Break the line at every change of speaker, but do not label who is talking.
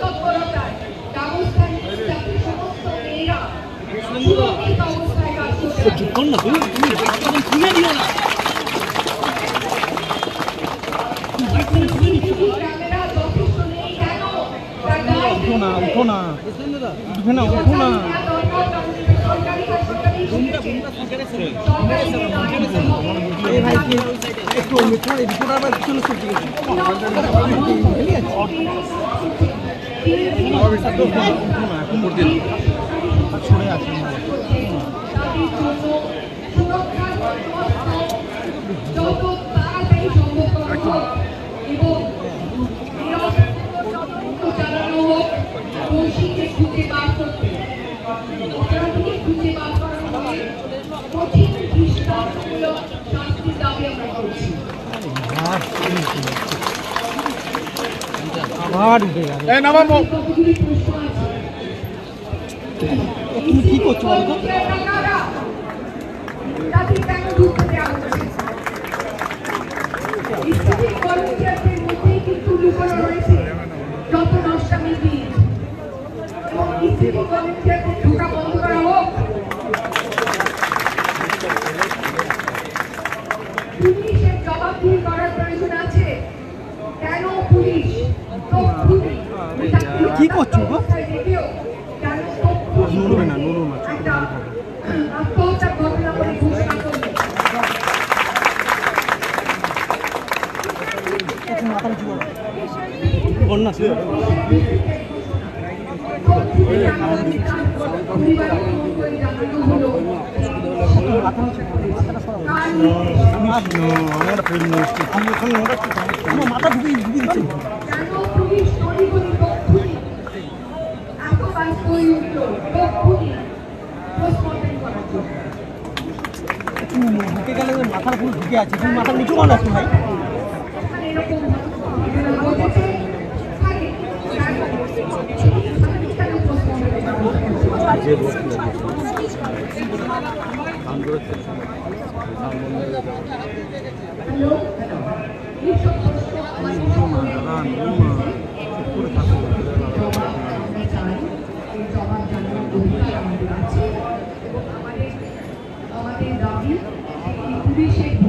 তৎপরতায় ব্যবস্থা নিয়ে যাতে সমস্ত মেয়েরা সুরক্ষিত
না উঠো না উঠবে না উঠো না
সরকারি হাসপাতালে
এই আবার উঠে গেল তুমি কি করছ বলো তো?
তাদের কেন ঢুকতে দেওয়া
কি করছ গো? নড়বে না নড়ো না
একটা আত্মহত্যার ঘটনা বলে ঘোষণা করবে
একটু মাথা নিচু করো কর না আমার ফেরি নষ্ট ওখানে ওটা আমার মাথা ঢুকে ঢুকে দিচ্ছে। ঢুকে গেলে মাথার ফুল ঢুকে আছে, তুমি মাথা নিচু একটু ভাই?
bicho é